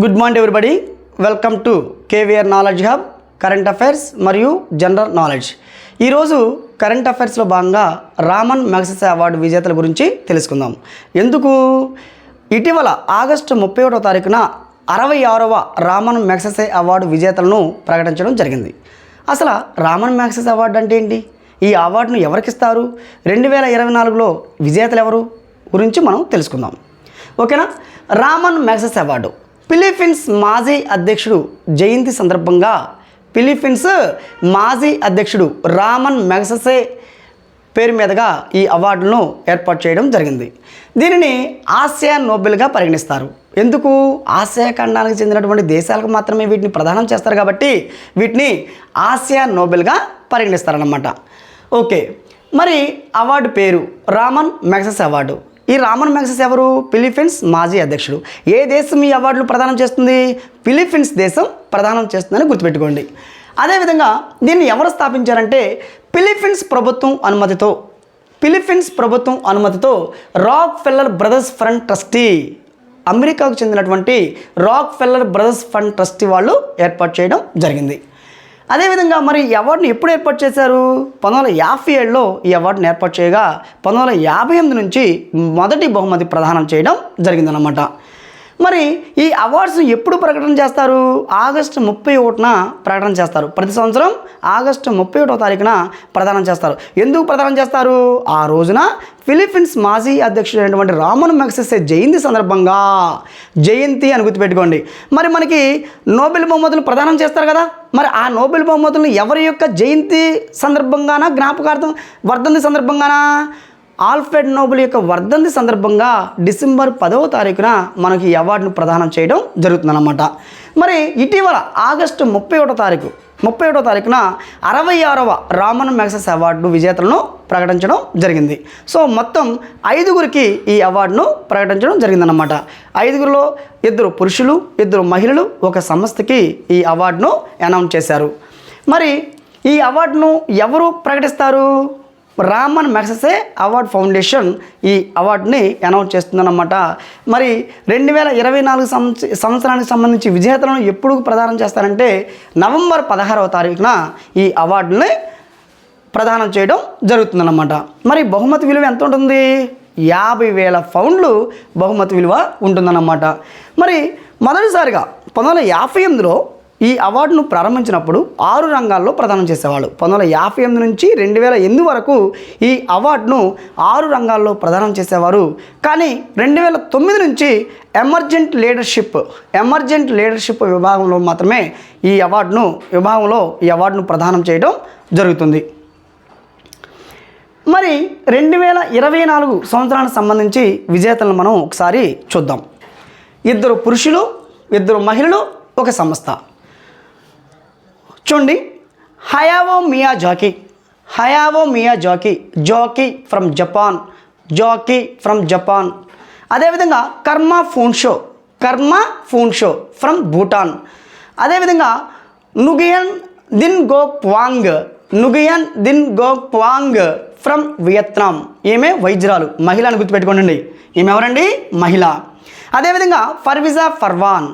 Good morning everybody welcome to KVR knowledge hub current affairs మరియు general knowledge ఈరోజు current అఫైర్స్లో భాగంగా Raman Magsaysay award విజేతల గురించి తెలుసుకుందాం. ఎందుకు? ఇటీవల ఆగస్టు ముప్పై ఒకటో తారీఖున అరవై ఆరవ రామన్ మెగసెసే అవార్డు విజేతలను ప్రకటించడం జరిగింది. అసలు రామన్ మ్యాగ్సెస్ అవార్డు అంటే ఏంటి? ఈ అవార్డును ఎవరికిస్తారు రెండు వేల ఇరవై నాలుగులో విజేతలు ఎవరు? గురించి మనం తెలుసుకుందాం. ఓకేనా? రామన్ మ్యాగ్సెస్ అవార్డు ఫిలిప్పీన్స్ మాజీ అధ్యక్షుడు జయంతి సందర్భంగా ఫిలిప్పీన్స్ మాజీ అధ్యక్షుడు రామన్ మెగససే పేరు మీదుగా ఈ అవార్డులను ఏర్పాటు చేయడం జరిగింది. దీనిని ఆసియా నోబెల్గా పరిగణిస్తారు. ఎందుకు? ఆసియా ఖండానికి చెందినటువంటి దేశాలకు మాత్రమే వీటిని ప్రదానం చేస్తారు కాబట్టి వీటిని ఆసియా నోబెల్గా పరిగణిస్తారన్నమాట. ఓకే. మరి అవార్డు పేరు రామన్ మెగసస్ అవార్డు. ఈ రామన్ మ్యాగ్సెస్ ఎవరు? ఫిలిప్పీన్స్ మాజీ అధ్యక్షుడు. ఏ దేశం ఈ అవార్డులు ప్రదానం చేస్తుంది? ఫిలిప్పీన్స్ దేశం ప్రదానం చేస్తుందని గుర్తుపెట్టుకోండి. అదేవిధంగా దీన్ని ఎవరు స్థాపించారంటే ఫిలిప్పీన్స్ ప్రభుత్వం అనుమతితో ఫిలిప్పీన్స్ ప్రభుత్వం అనుమతితో Rockefeller brothers fund trustee అమెరికాకు చెందినటువంటి Rockefeller brothers fund trustee వాళ్ళు ఏర్పాటు చేయడం జరిగింది. అదేవిధంగా మరి ఈ అవార్డుని ఎప్పుడు ఏర్పాటు చేశారు? పంతొమ్మిది వందల యాభై ఏడులో ఈ అవార్డుని ఏర్పాటు చేయగా పంతొమ్మిది వందల యాభై ఎనిమిది నుంచి మొదటి బహుమతి ప్రదానం చేయడం జరిగిందన్నమాట. మరి ఈ అవార్డ్స్ ఎప్పుడు ప్రకటన చేస్తారు? ఆగస్టు ముప్పై ఒకటిన ప్రకటన చేస్తారు. ప్రతి సంవత్సరం ఆగస్టు ముప్పై ఒకటో తారీఖున ప్రదానం చేస్తారు. ఎందుకు ప్రదానం చేస్తారు? ఆ రోజున ఫిలిప్పీన్స్ మాజీ అధ్యక్షుడైనటువంటి రామన్ మెక్సెసే జయంతి సందర్భంగా జయంతి అని గుర్తుపెట్టుకోండి. మరి మనకి నోబెల్ బహుమతులు ప్రదానం చేస్తారు కదా? మరి ఆ నోబెల్ బహుమతులను ఎవరి యొక్క జయంతి సందర్భంగానా జ్ఞాపకార్థం వర్ధంతి సందర్భంగానా? ఆల్ఫ్రెడ్ నోబెల్ యొక్క వర్ధంతి సందర్భంగా డిసెంబర్ పదవ తారీఖున మనకి ఈ అవార్డును ప్రదానం చేయడం జరుగుతుందన్నమాట. మరి ఇటీవల ఆగస్టు ముప్పై ఒకటో తారీఖు ముప్పై ఒకటో తారీఖున అరవై ఆరవ రామన్ మ్యాగ్సెస్ అవార్డు విజేతలను ప్రకటించడం జరిగింది. సో మొత్తం ఐదుగురికి ఈ అవార్డును ప్రకటించడం జరిగిందన్నమాట. ఐదుగురిలో ఇద్దరు పురుషులు ఇద్దరు మహిళలు ఒక సంస్థకి ఈ అవార్డును అనౌన్స్ చేశారు. మరి ఈ అవార్డును ఎవరు ప్రకటిస్తారు? రామన్ మ్యాగ్సెసే అవార్డ్ ఫౌండేషన్ ఈ అవార్డుని అనౌన్స్ చేస్తుందన్నమాట. మరి రెండు వేల ఇరవై నాలుగు సంవత్సరానికి సంబంధించి విజేతలను ఎప్పుడు ప్రదానం చేస్తారంటే నవంబర్ పదహారవ తారీఖున ఈ అవార్డుని ప్రదానం చేయడం జరుగుతుందన్నమాట. మరి బహుమతి విలువ ఎంత ఉంటుంది? యాభై వేల పౌండ్లు బహుమతి విలువ ఉంటుందన్నమాట. మరి మొదటిసారిగా పంతొమ్మిది వందల యాభై ఎనిమిదిలో ఈ అవార్డును ప్రారంభించినప్పుడు ఆరు రంగాల్లో ప్రదానం చేసేవాళ్ళు. పంతొమ్మిది వందల యాభై ఎనిమిది నుంచి రెండు వేల ఎనిమిది వరకు ఈ అవార్డును ఆరు రంగాల్లో ప్రదానం చేసేవారు. కానీ రెండు వేల తొమ్మిది నుంచి ఎమర్జెంట్ లీడర్షిప్ ఎమర్జెంట్ లీడర్షిప్ విభాగంలో మాత్రమే ఈ అవార్డును విభాగంలో ఈ అవార్డును ప్రదానం చేయడం జరుగుతుంది. మరి రెండు వేల ఇరవై నాలుగు సంవత్సరానికి సంబంధించి విజేతలను మనం ఒకసారి చూద్దాం. ఇద్దరు పురుషులు ఇద్దరు మహిళలు ఒక సంస్థ. చూడండి. Hayao Miyazaki. Hayao Miyazaki. Jackie from Japan. Jackie from Japan. అదేవిధంగా Karma Phuntsho. Karma Phuntsho from Bhutan. అదేవిధంగా నుగియన్ దిన్ గో క్వాంగ్ Nguyen din go ప్వాంగ్ from Vietnam. ఈమె వైద్యురాలు. మహిళ అని గుర్తుపెట్టుకోండి. ఈమె ఎవరండి? మహిళ. అదేవిధంగా ఫర్విజా ఫర్వాన్.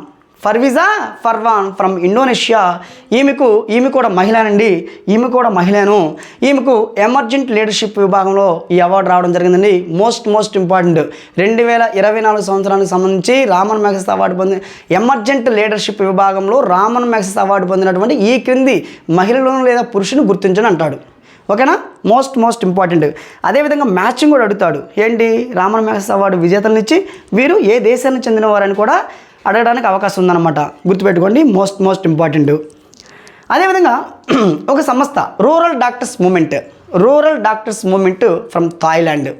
ఫర్విజా Farwan from Indonesia. ఈమెకు ఈమె కూడా మహిళనండి. ఈమె కూడా మహిళను. ఈమెకు ఎమర్జెంట్ లీడర్షిప్ విభాగంలో ఈ అవార్డు రావడం జరిగిందండి. Most most important. రెండు వేల ఇరవై నాలుగు సంవత్సరానికి సంబంధించి రామన్ మ్యాగ్సెస్ అవార్డు పొంది ఎమర్జెంట్ లీడర్షిప్ విభాగంలో రామన్ మ్యాగ్సెస్ అవార్డు పొందినటువంటి ఈ క్రింది మహిళలను లేదా పురుషుని గుర్తించని అంటాడు. ఓకేనా? Most most important. అదేవిధంగా మ్యాచింగ్ కూడా అడుగుతాడు. ఏంటి? రామన్ మ్యాగ్సెస్ అవార్డు విజేతలనిచ్చి వీరు ఏ దేశానికి చెందిన వారని కూడా అడగడానికి అవకాశం ఉందన్నమాట. గుర్తుపెట్టుకోండి మోస్ట్ మోస్ట్ ఇంపార్టెంట్ అదేవిధంగా ఒక సంస్థ rural doctors movement rural doctors movement from Thailand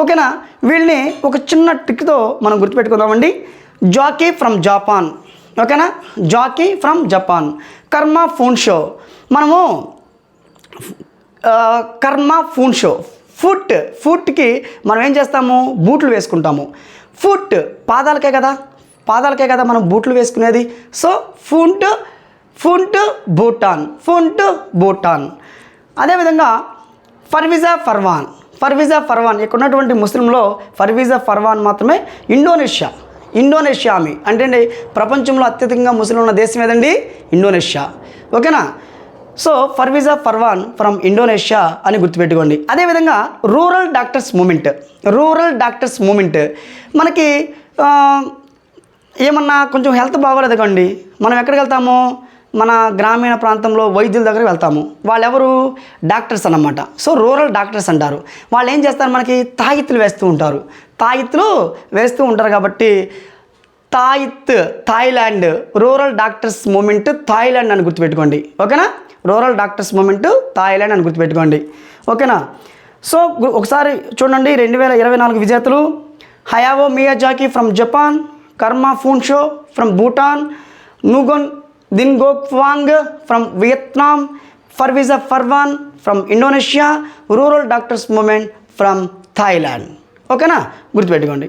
ఓకేనా? వీళ్ళని ఒక చిన్న ట్రిక్తో మనం గుర్తుపెట్టుకుందామండి. జాకీ ఫ్రమ్ జపాన్ ఓకేనా? Jackie from Japan Karma Phuntsho మనము కర్మ ఫోన్ షో ఫుట్ ఫుట్కి మనం ఏం చేస్తాము? బూట్లు వేసుకుంటాము. ఫుట్ పాదాలకే కదా? పాదాలకే కదా మనం బూట్లు వేసుకునేది? సో ఫుంట్ ఫుంట్ భూటాన్ ఫుంట్ భూటాన్ అదేవిధంగా ఫర్విజా ఫర్వాన్ ఫర్విజా ఫర్వాన్ ఇక్కడ ఉన్నటువంటి ముస్లింలో ఫర్విజా ఫర్వాన్ మాత్రమే ఇండోనేషియా ఇండోనేషియా ఆమె. అంటే అండి ప్రపంచంలో అత్యధికంగా ముస్లిం ఉన్న దేశం ఏదండి? ఇండోనేషియా. ఓకేనా? So Farwiza Farhan from Indonesia అని గుర్తుపెట్టుకోండి. అదేవిధంగా rural doctors movement rural doctors movement. మనకి ఏమన్నా కొంచెం హెల్త్ బాగోలేదు కండి మనం ఎక్కడికి వెళ్తాము? మన గ్రామీణ ప్రాంతంలో వైద్యుల దగ్గరికి వెళ్తాము. వాళ్ళెవరు? డాక్టర్స్ అన్నమాట. సో రూరల్ డాక్టర్స్ అంటారు. వాళ్ళు ఏం చేస్తారు మనకి? తాయిత్తులు వేస్తూ ఉంటారు. తాయిత్తులు వేస్తూ ఉంటారు కాబట్టి తాయిత్ Thailand rural doctors movement Thailand అని గుర్తుపెట్టుకోండి. ఓకేనా? రూరల్ డాక్టర్స్ మూమెంట్ థాయిలాండ్ అని గుర్తుపెట్టుకోండి. ఓకేనా? సో ఒకసారి చూడండి రెండు వేల ఇరవై నాలుగు విజేతలు. Hayao Miyazaki from Japan. Karma Phuntsho from Bhutan Nguyen Ngoc Phuong from Vietnam Farwiza Farhan from Indonesia rural doctors movement from Thailand. ఓకేనా? గుర్తుపెట్టుకోండి.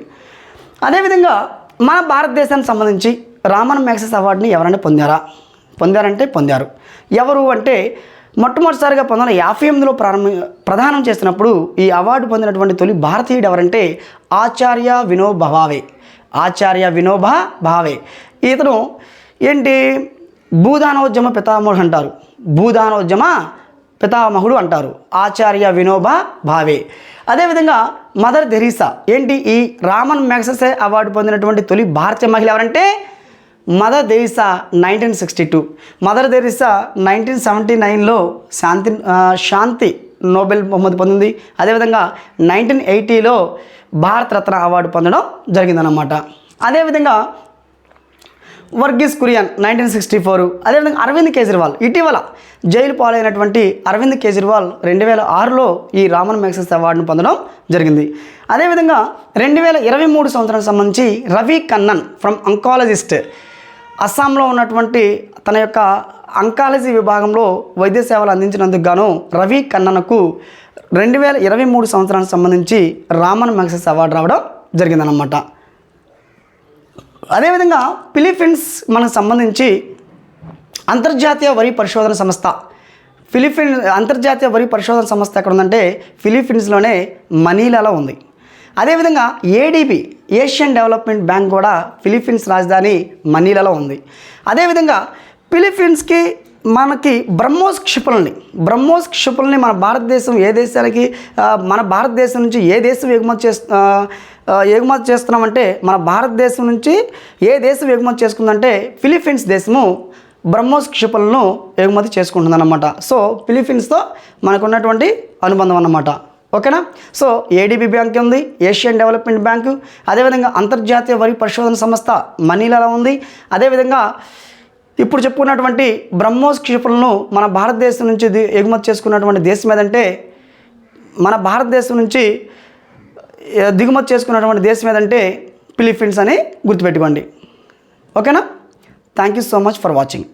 అదేవిధంగా మన భారతదేశానికి సంబంధించి రామన్ మ్యాక్సెస్ అవార్డుని ఎవరైనా పొందారా? పొందారంటే పొందారు. ఎవరు అంటే మొట్టమొదటిసారిగా పంతొమ్మిది వందల యాభై ఎనిమిదిలో ప్రారంభ ప్రదానం చేసినప్పుడు ఈ అవార్డు పొందినటువంటి తొలి భారతీయుడు ఎవరంటే ఆచార్య వినోబ్ భవావే ఆచార్య వినోబా భావే. ఇతను ఏంటి? భూదానోద్యమ పితామహుడు అంటారు. భూదానోద్యమ పితామహుడు అంటారు. ఆచార్య వినోబా భావే. అదేవిధంగా మదర్ థెరీసా ఏంటి? ఈ రామన్ మ్యాగ్సెసే అవార్డు పొందినటువంటి తొలి భారతీయ మహిళ ఎవరంటే? Mother Teresa nineteen sixty two. Mother Teresa nineteen seventy నైన్లో శాంతి శాంతి నోబెల్ బహుమతి పొందింది. అదేవిధంగా నైన్టీన్ ఎయిటీలో భారతరత్న అవార్డు పొందడం జరిగిందన్నమాట. అదేవిధంగా Verghese Kurien nineteen sixty four అదేవిధంగా అరవింద్ కేజ్రీవాల్ ఇటీవల జైలు పాలైనటువంటి అరవింద్ కేజ్రీవాల్ రెండు వేల ఆరులో ఈ రామన్ మ్యాక్సెస్ అవార్డును పొందడం జరిగింది. అదేవిధంగా రెండు వేల ఇరవై మూడు సంవత్సరానికి సంబంధించి రవి కన్నన్ ఫ్రమ్ అంకాలజిస్ట్ అస్సాంలో ఉన్నటువంటి తన యొక్క అంకాలజీ విభాగంలో వైద్య సేవలు అందించినందుకు గాను రవి కన్ననకు రెండు వేల ఇరవై మూడు సంవత్సరానికి సంబంధించి రామన్ మెగసెస్ అవార్డు రావడం జరిగిందనమాట అదేవిధంగా ఫిలిప్పీన్స్ మనకు సంబంధించి అంతర్జాతీయ వరి పరిశోధన సంస్థ ఫిలిప్పీన్ అంతర్జాతీయ వరి పరిశోధన సంస్థ ఎక్కడ ఉందంటే ఫిలిప్పీన్స్లోనే మనీలాలో ఉంది. అదేవిధంగా ఏడీబీ ఏషియన్ డెవలప్మెంట్ బ్యాంక్ కూడా ఫిలిప్పీన్స్ రాజధాని మనీలాలో ఉంది. అదేవిధంగా ఫిలిపీన్స్కి మనకి బ్రహ్మోస్ క్షిపణుల్ని బ్రహ్మోస్ క్షిపణుల్ని మన భారతదేశం ఏ దేశానికి మన భారతదేశం నుంచి ఏ దేశం ఎగుమతి చేస్తు ఎగుమతి చేస్తున్నామంటే మన భారతదేశం నుంచి ఏ దేశం ఎగుమతి చేసుకుందంటే ఫిలిపీన్స్ దేశము బ్రహ్మోస్ క్షిపణులను ఎగుమతి చేసుకుంటుందన్నమాట. సో ఫిలిపీన్స్తో మనకున్నటువంటి అనుబంధం అన్నమాట. ఓకేనా? సో ఏడీబీ బ్యాంక్ ఉంది ఏషియన్ డెవలప్మెంట్ బ్యాంకు అదేవిధంగా అంతర్జాతీయ వరి పరిశోధన సంస్థ మనీలలో ఉంది అదేవిధంగా ఇప్పుడు చెప్పుకున్నటువంటి బ్రహ్మోస్ క్షిపణులను మన భారతదేశం నుంచి ఎగుమతి చేసుకున్నటువంటి దేశం ఏదంటే మన భారతదేశం నుంచి దిగుమతి చేసుకున్నటువంటి దేశం ఏదంటే ఫిలిప్పీన్స్ అని గుర్తుపెట్టుకోండి. ఓకేనా? Thank you so much for watching